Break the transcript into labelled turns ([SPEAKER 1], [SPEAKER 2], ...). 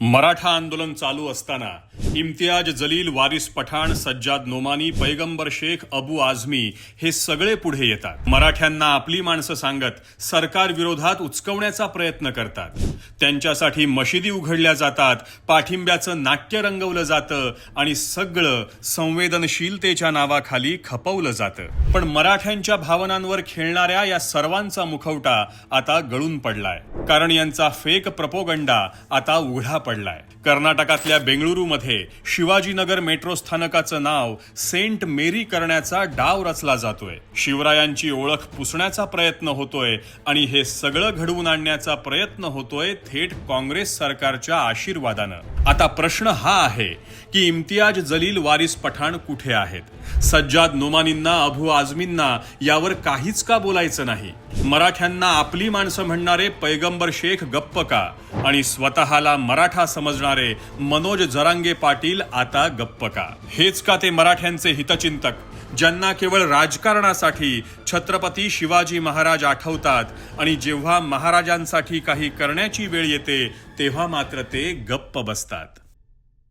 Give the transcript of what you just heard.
[SPEAKER 1] मराठा आंदोलन चालू असताना इम्तियाज जलील वारिस पठाण सज्जाद नोमानी पैगंबर शेख अबू आझमी हे सगळे पुढे येतात. मराठ्यांना आपली माणसं सांगत सरकार विरोधात उचकवण्याचा प्रयत्न करतात. त्यांच्यासाठी मशिदी उघडल्या जातात पाठिंब्याचं नाट्य रंगवलं जातं आणि सगळं संवेदनशीलतेच्या नावाखाली खपवलं जातं. पण मराठ्यांच्या भावनांवर खेळणाऱ्या या सर्वांचा मुखवटा आता गळून पडलाय. कारण यांचा फेक प्रपोगंडा आता उघडा पडलाय. कर्नाटकातल्या बेंगळुरूमध्ये शिवाजीनगर मेट्रो स्थानकाचं नाव सेंट मेरी करण्याचा डाव रचला जातोय. शिवरायांची ओळख पुसण्याचा प्रयत्न होतोय आणि हे सगळं घडवून आणण्याचा प्रयत्न होतोय थेट काँग्रेस सरकारच्या आशीर्वादानं. आता प्रश्न हा आहे की इम्तियाज जलील वारिस पठाण कुठे आहेत? सज्जाद नोमानींना अबू आझमींना यावर काहीच का बोलायचं नाही? मराठ्यांना आपली माणसं म्हणणारे पैगंबर शेख गप्प का? आणि स्वतःला मराठा समजणारे मनोज जरांगे पाटील आता गप्प का? हेच का ते मराठ्यांचे हितचिंतक ज्यांना केवळ राजकारणासाठी छत्रपती शिवाजी महाराज आठवतात आणि जेव्हा महाराजांसाठी काही करण्याची वेळ येते तेव्हा मात्र ते गप्प बसतात.